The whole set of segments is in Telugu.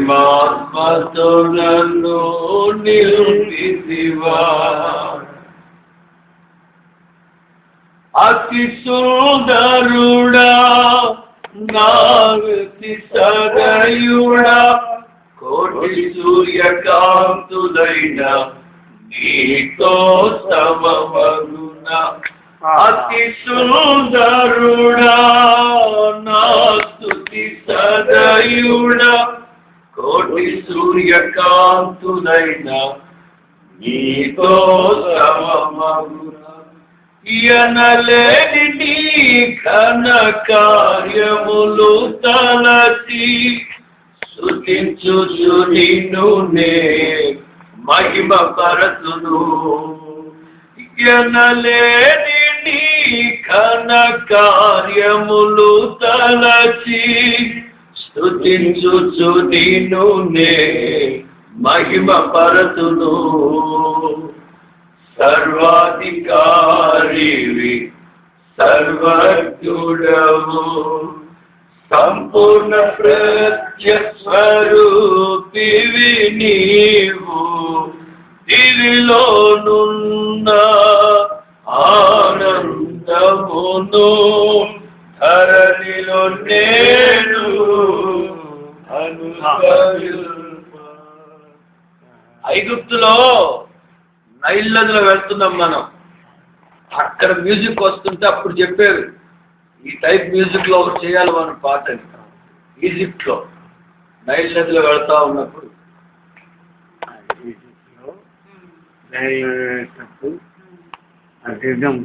మహిమాత్మతో నన్ను నిలిపితివా అతి సుందరుడా నాగతి సదయుడా కోటి సూర్యకాంతులైన నీతో సమమగున అతి సుందరుడా కోటి సూర్యకాంతులైన నీతో సమమగునలేని నీ ఘన కార్యములు తలచి స్తుతించుచు నిన్ను నే మహిమ పరతును ఎనలేని నీ ఘన కార్యములు తలచి స్తుతించుచు నిన్ను మహిమ పరతును. సర్వాధికారివి సర్వజ్ఞుడము సంపూర్ణ ప్రత్యస్వరూపివి నీవు. దివిలోనున్న ఆనందమును ధరణిలో నేను ఐగుప్తులో నైల్ నదిలో వెళ్తున్నాం మనం. అక్కడ మ్యూజిక్ వస్తుంటే అప్పుడు చెప్పారు ఈ టైప్ మ్యూజిక్లో ఒకటి చేయాలి మనం పాటని. ఈజిప్ట్లో నైల్ నదిలో వెళ్తా ఉన్నప్పుడు వెళ్ళేటప్పుడు ఆ రిధం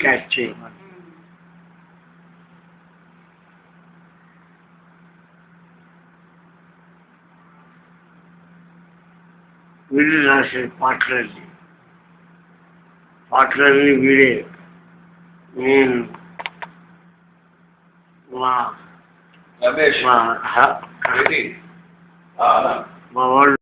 క్యాచ్ చేయమని. వీడు రాసే పాటలన్నీ పాటలన్నీ వీడే నేను మా రమేష్ మా హ- రెడీ? ఆ, మా వాళ్ళు